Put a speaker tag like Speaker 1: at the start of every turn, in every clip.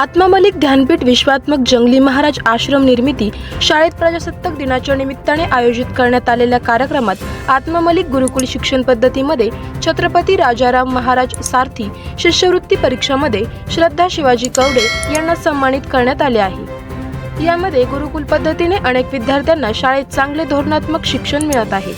Speaker 1: आत्मा मलिक ध्यानपीठ विश्वात्मक जंगली महाराज आश्रम निर्मिती शाळेत प्रजासत्ताक दिनाच्या निमित्ताने आयोजित करण्यात आलेल्या कार्यक्रमात आत्मा मलिक गुरुकुल शिक्षण पद्धतीमध्ये छत्रपती राजाराम महाराज सारथी शिष्यवृत्ती परीक्षामध्ये श्रद्धा शिवाजी कवडे यांना सन्मानित करण्यात आले आहे. यामध्ये गुरुकुल पद्धतीने अनेक विद्यार्थ्यांना शाळेत चांगले धोरणात्मक शिक्षण मिळत आहे.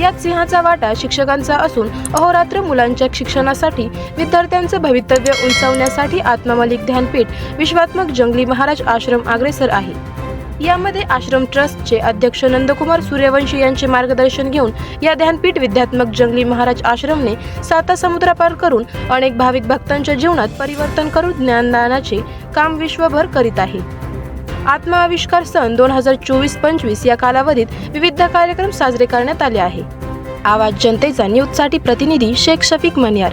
Speaker 1: यात सिंहाचा वाटा शिक्षकांचा असून अहोरात्र मुलांच्या शिक्षणासाठी विद्यार्थ्यांचं भवितव्य उंचावण्यासाठी आत्मामालिक ध्यानपीठ विश्वात्मक जंगली महाराज आश्रम अग्रेसर आहे. यामध्ये आश्रम ट्रस्टचे अध्यक्ष नंदकुमार सूर्यवंशी यांचे मार्गदर्शन घेऊन या ध्यानपीठ विद्यात्मक जंगली महाराज आश्रमने साता समुद्रापार करून अनेक भाविक भक्तांच्या जीवनात परिवर्तन करून ज्ञानदानाचे काम विश्वभर करीत आहे. आत्मआविष्कार सन दोन हजार चोवीस पंचवीस या कालावधीत विविध कार्यक्रम साजरे करण्यात आले आहे. आवाज जनतेचा न्यूजसाठी प्रतिनिधी शेख शफीक मनियार.